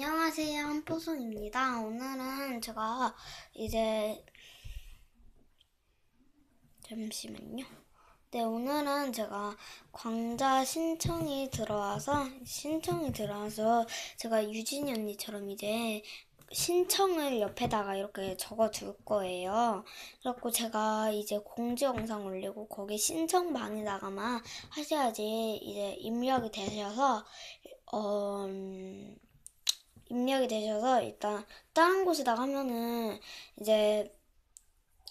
안녕하세요, 한포송입니다. 오늘은 제가 이제 잠시만요. 네, 오늘은 제가 광자 신청이 들어와서 신청이 들어와서 제가 유진이 언니처럼 이제 신청을 옆에다가 이렇게 적어 둘 거예요. 그래갖고 제가 이제 공지 영상 올리고 거기 신청방에다가만 하셔야지 이제 입력이 되셔서 어 음, 입력이 되셔서 일단 다른 곳에다가 하면은 이제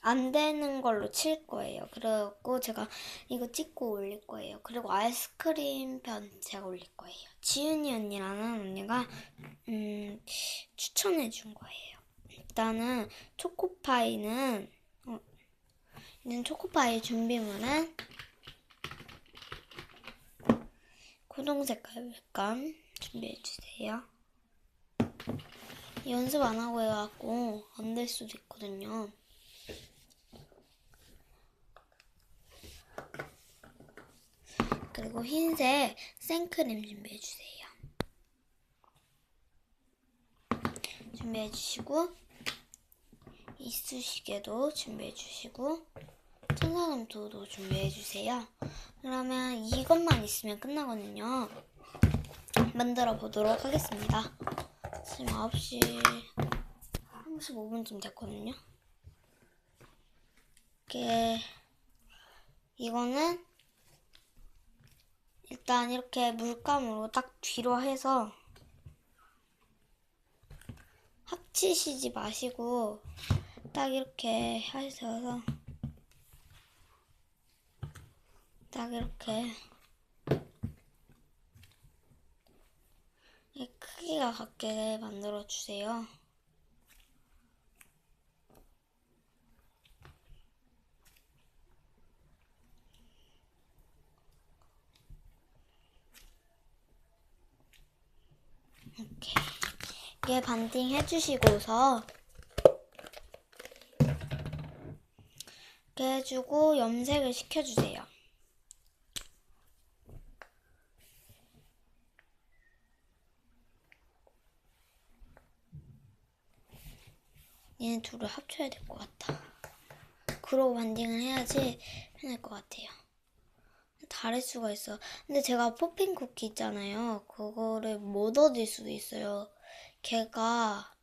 안 되는 걸로 칠 거예요. 그래갖고 제가 이거 찍고 올릴 거예요. 그리고 아이스크림 편 제가 올릴 거예요. 지윤이 언니라는 언니가 음, 추천해 준 거예요. 일단은 초코파이는 어, 일단 초코파이 준비물은 고동 색깔 물감 준비해 주세요. 연습 안 하고 해갖고 안 될 수도 있거든요. 그리고 흰색 생크림 준비해 주세요. 준비해 주시고 이쑤시개도 준비해 주시고 천사점토도 준비해 주세요. 그러면 이것만 있으면 끝나거든요. 만들어 보도록 하겠습니다. 지금 9시 35분쯤 됐거든요. 이렇게 이거는 일단 이렇게 물감으로 딱 뒤로 해서 합치시지 마시고 딱 이렇게 하셔서 딱 이렇게 이 크기가 같게 만들어 주세요. 이렇게 이게 반띵 해주시고서 이렇게 해주고 염색을 시켜주세요. 얘네 둘을 합쳐야 될 것 같아. 그러고 반띵을 해야지 편할 것 같아요. 다를 수가 있어. 근데 제가 포핑 쿠키 있잖아요. 그거를 못 얻을 수도 있어요. 걔가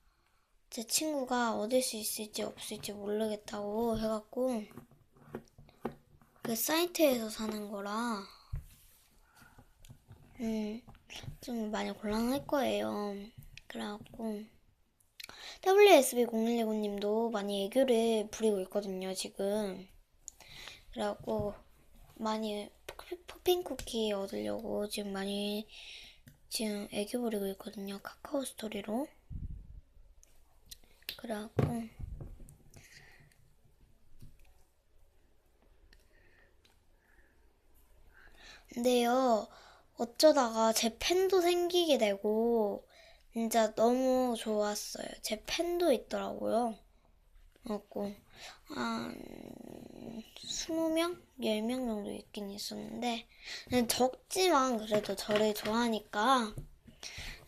제 친구가 얻을 수 있을지 없을지 모르겠다고 해갖고 그 사이트에서 사는 거라 음 좀 많이 곤란할 거예요. 그래갖고 WSB0119님도 많이 애교를 부리고 있거든요, 지금. 그래갖고, 많이 포핑 쿠키 얻으려고 지금 많이 지금 애교 부리고 있거든요, 카카오 스토리로. 그래갖고, 근데요, 어쩌다가 제 팬도 생기게 되고, 진짜 너무 좋았어요. 제 팬도 있더라고요. 그래갖고, 한, 20명? 10명 정도 있긴 있었는데, 적지만 그래도 저를 좋아하니까,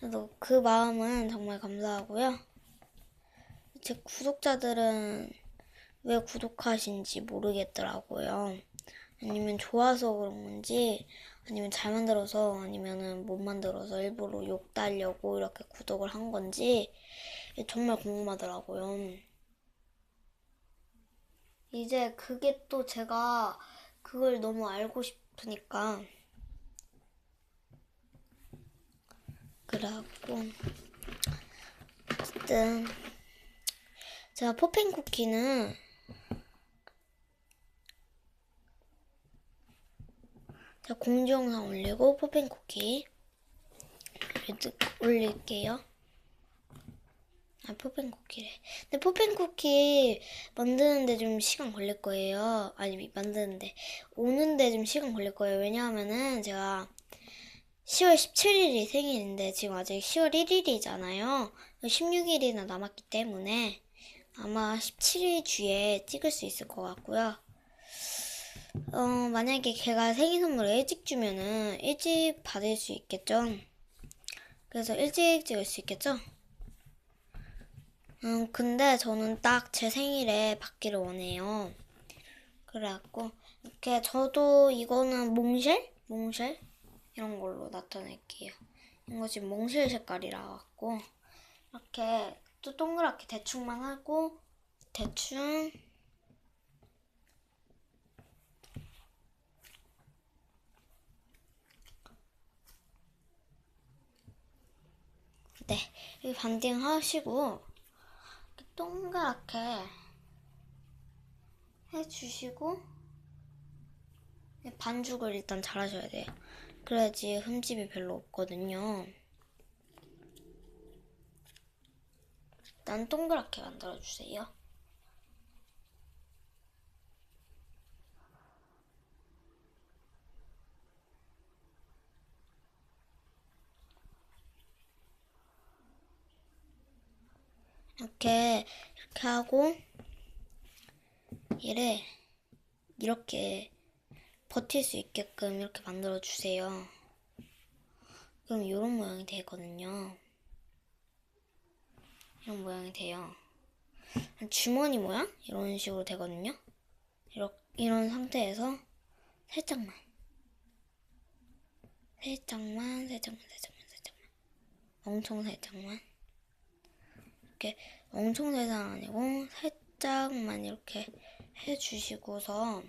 그래도 그 마음은 정말 감사하고요. 제 구독자들은 왜 구독하신지 모르겠더라고요. 아니면 좋아서 그런 건지, 아니면 잘 만들어서, 아니면은 못 만들어서 일부러 욕 달려고 이렇게 구독을 한 건지, 정말 궁금하더라고요. 이제 그게 또 제가 그걸 너무 알고 싶으니까, 그래갖고, 어쨌든, 제가 포핑 쿠키는 자, 공지 영상 올리고 포핑 쿠키 올릴게요. 아, 포핑 쿠키래. 근데 포핑 쿠키 만드는데 좀 시간 걸릴 거예요. 아니, 만드는데. 오는데 좀 시간 걸릴 거예요. 왜냐하면은 제가 10월 17일이 생일인데 지금 아직 10월 1일이잖아요. 16일이나 남았기 때문에 아마 17일 주에 찍을 수 있을 것 같고요. 어, 만약에 걔가 생일 선물을 일찍 주면은 일찍 받을 수 있겠죠? 그래서 일찍 찍을 수 있겠죠? 음, 근데 저는 딱 제 생일에 받기를 원해요. 그래갖고, 이렇게 저도 이거는 몽쉘? 몽쉘? 이런 걸로 나타낼게요. 이거 지금 몽쉘 색깔이라 갖고, 이렇게 또 동그랗게 대충만 하고, 대충, 네, 이 반딩 하시고, 동그랗게 해주시고, 반죽을 일단 잘 하셔야 돼요. 그래야지 흠집이 별로 없거든요. 일단 동그랗게 만들어주세요. 이렇게 이렇게 하고 얘를 이렇게 버틸 수 있게끔 이렇게 만들어 주세요. 그럼 이런 모양이 되거든요. 이런 모양이 돼요. 주머니 모양 이런 식으로 되거든요. 이런 이런 상태에서 살짝만, 살짝만, 살짝만, 살짝만, 살짝만, 엄청 살짝만. 이렇게 엄청 살짝 아니고 살짝만 이렇게 해주시고서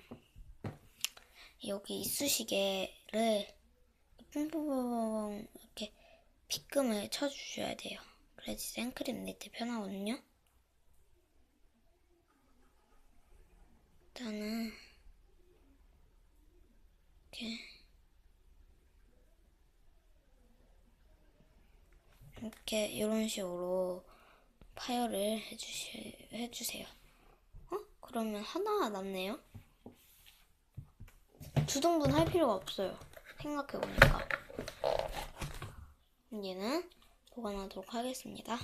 여기 이쑤시개를 뿡뿡뿡뿡 이렇게 빗금을 쳐주셔야 돼요. 그래야지 생크림 낼때 편하거든요. 일단은 이렇게 이렇게 이런 식으로 파열을 해주시, 해주세요. 어? 그러면 하나 남네요? 두 등분 할 필요가 없어요. 생각해보니까. 얘는 보관하도록 하겠습니다.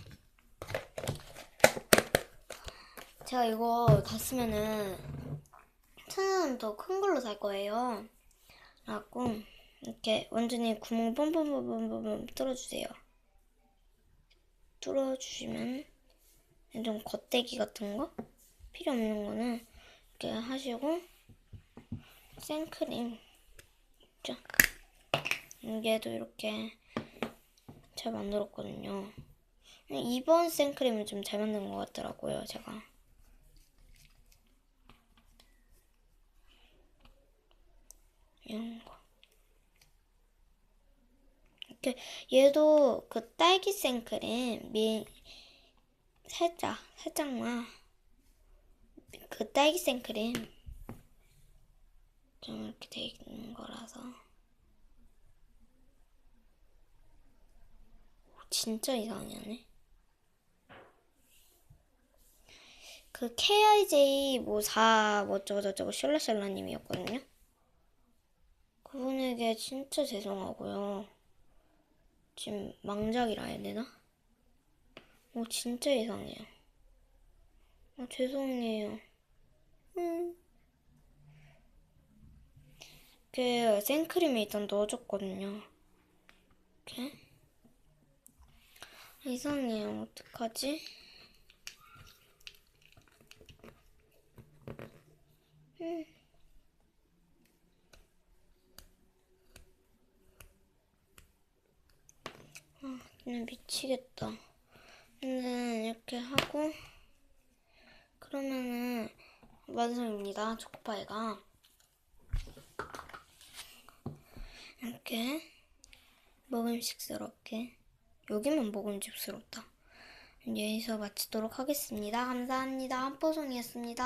제가 이거 다 쓰면은 천원 더 큰 걸로 살 거예요. 그래갖고 이렇게 완전히 구멍 뻔뻔뻔뻔뻔 뚫어주세요. 뚫어주시면 좀 겉대기 같은 거 필요 없는 거는 이렇게 하시고 생크림 있죠? 얘도 이렇게 잘 만들었거든요. 이번 생크림을 좀잘 만든 것 같더라고요, 제가. 이런 거. 이렇게 얘도 그 딸기 생크림 미 살짝 살짝만 그 딸기 생크림 좀 이렇게 돼 있는 거라서 오, 진짜 이상하네. 그 KIJ 뭐4 뭐 어쩌고 저쩌고 셜라셜라님이었거든요. 그분에게 진짜 죄송하고요. 지금 망작이라 해야 되나? 오 진짜 이상해요. 아 죄송해요. 음. 그 생크림에 일단 넣어줬거든요. 이렇게 이상해요. 어떡하지? 음. 아, 그냥 미치겠다. 는 이렇게 하고 그러면은 완성입니다. 초코파이가 이렇게 먹음직스럽게 여기만 먹음직스럽다. 여기서 마치도록 하겠습니다. 감사합니다. 한뽀송이었습니다.